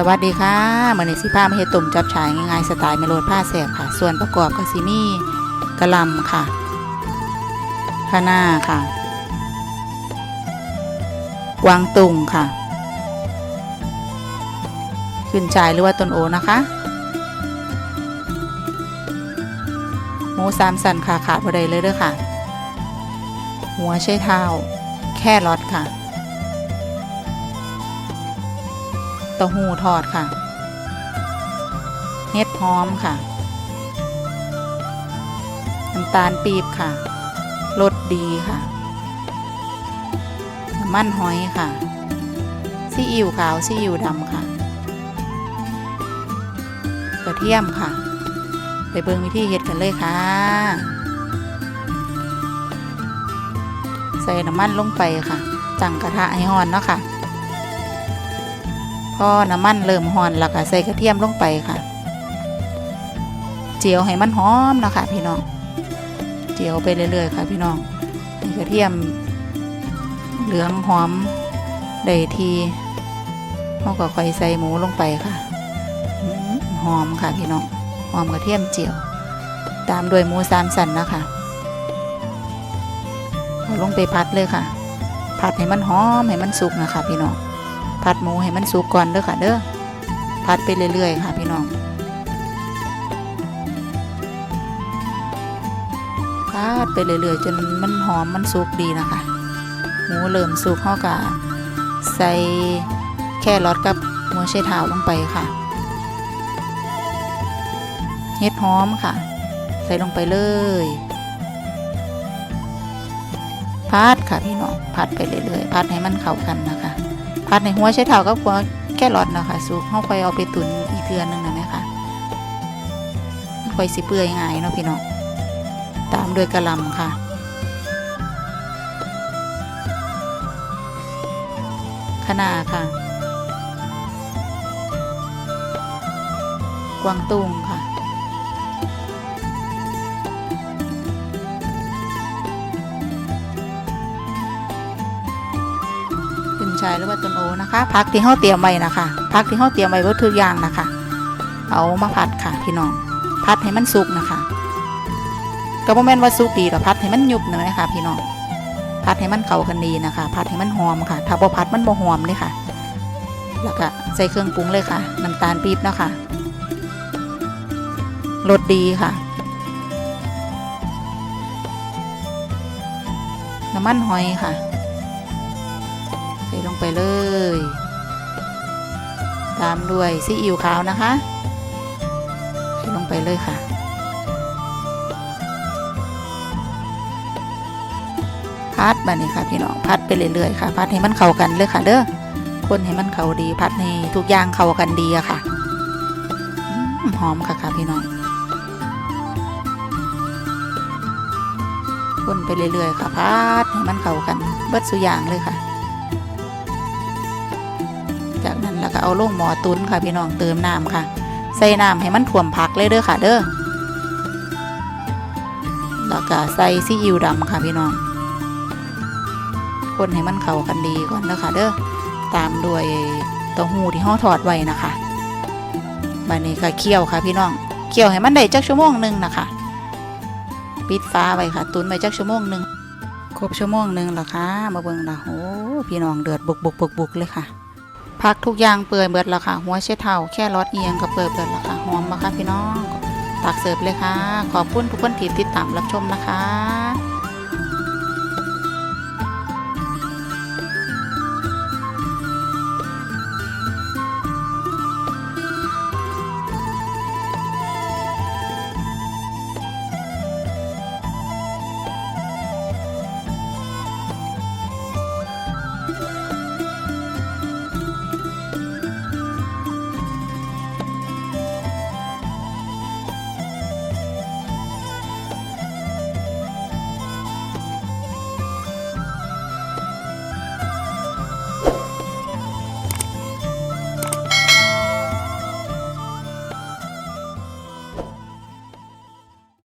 สวัสดีค่ะมือนี้สิพามาเฮ็ดต้มจับฉายง่ายๆสไตล์เมโลดผ้าแสบค่ะ ส่วนประกอบก็สิมีกระลำค่ะคะน้าค่ะ กวางตุงค่ะ ขึ้นฉายหรือว่าต้นโอนะคะหมูสามสันค่ะขาดบ่ได้เลยเด้อค่ะ หัวใช้เท้า แค่รอทค่ะ เต้าหู้ทอดค่ะ เห็ดหอมค่ะ น้ำตาลปี๊บค่ะ รสดีค่ะน้ำมันหอยค่ะซีอิ๊วขาวซีอิ๊วดำค่ะ กระเทียมค่ะ ไปเบิ่งวิธีเฮ็ดกันเลยค่ะ ใส่น้ำมันลงไปค่ะ จังกระทะให้ร้อนเนาะค่ะ พอน้ำมันเริ่มร้อนแล้วก็ใส่กระเทียมลงไปค่ะ เจียวให้มันหอมนะคะพี่น้อง เจียวไปเรื่อยๆค่ะพี่น้องให้กระเทียมเหลืองหอมได้ทีเราก็ค่อยใส่หมูลงไปค่ะ หอมค่ะพี่น้อง หอมกระเทียมเจียว ตามด้วยหมูสามสันนะคะเอาลงไปพัดเลยค่ะ ผัดให้มันหอมให้มันสุกนะคะพี่น้อง ผัดหมูให้มันสุกก่อนเด้อค่ะเด้อผัดไปเรื่อยๆ ค่ะพี่น้องผัดไปเรื่อยๆ จนมันหอมมันสุกดีนะคะหมูเริ่มสุกเฮากะใส่แค่รอทกับหัวไชเท้าลงไปค่ะเห็ดหอมค่ะ ใส่ลงไปเลยพัดค่ะพี่น้องพัดไปเรื่อยๆพัดให้มันเข้ากันนะคะ ผัดในหัวใช้เท้ากับหัวแค่รอดนะคะสุกเฮาค่อยเอาไปตุนอีกเทือนหนึงนะแม่ค่ะคอยสิเปื่อยง่ายเนาะพี่น้องตามด้วยกระลำค่ะคะน้าค่ะ กวางตุ้งค่ะ ชายหรือว่าต้นโอนะคะพักที่เขาเตรียมไว้นะคะพักที่เขาเตรียมไว้วัตถุอย่างนะคะ เอามาผัดค่ะพี่น้องผัดให้มันสุกนะคะก็บ่แม่นว่าสุกดีหรอกผัดให้มันยุบหน่อยค่ะ พี่น้องผัดให้มันเข้ากันดีนะคะผัดให้มันหอมค่ะ ถ้าบ่ผัดมันบ่หอมเลยค่ะ แล้วก็ใส่เครื่องปรุงเลยค่ะน้ำตาลปี๊บนะคะรสดีค่ะน้ำมันหอยค่ะ ลงไปเลย ตามด้วยซีอิ๊วขาวนะคะใส่ลงไปเลยค่ะ พัดแบบนี้ค่ะพี่น้องพัดไปเรื่อยๆค่ะพัดให้มันเข้ากันเลยค่ะ เด้อคนให้มันเข้าดีพัดให้ทุกอย่างเข้ากันดีอะค่ะหอมค่ะค่ะพี่น้องคนไปเรื่อยๆค่ะพัดให้มันเข้ากันเบิดสุอย่างเลยค่ะ จากนั้นแล้วก็เอาลงหมอตุนค่ะพี่น้องเติมน้ำค่ะ ใส่น้ำให้มันท่วมผักเลยเด้อค่ะ เด้อแล้วก็ใส่ซีอิ๊วดำค่ะพี่น้อง คนให้มันเข้ากันดีก่อนเด้อค่ะเด้อตามด้วยเต้าหู้ที่ห่อทอดไว้นะคะบัดนี้ก็เคี่ยวค่ะพี่น้องเคี่ยวให้มันได้จักชั่วโมงหนึ่งนะคะปิดฟ้าไว้ค่ะ ตุนไว้จักชั่วโมงหนึ่งครบชั่วโมงหนึ่งแล้วค่ะมาเบิ่งละโอ้พี่น้องเดือดบุกบุกบุกบุกเลยค่ะ พักทุกอย่างเปื่อยเบิดแล้วค่ะ หัวเช็ดเท้าแค่รอดเอียงก็เปื่อยเบิดแล้วค่ะ หอมมาค่ะพี่น้อง ตักเสิร์ฟเลยค่ะ ขอบคุณทุกคนที่ติดตามรับชมนะคะ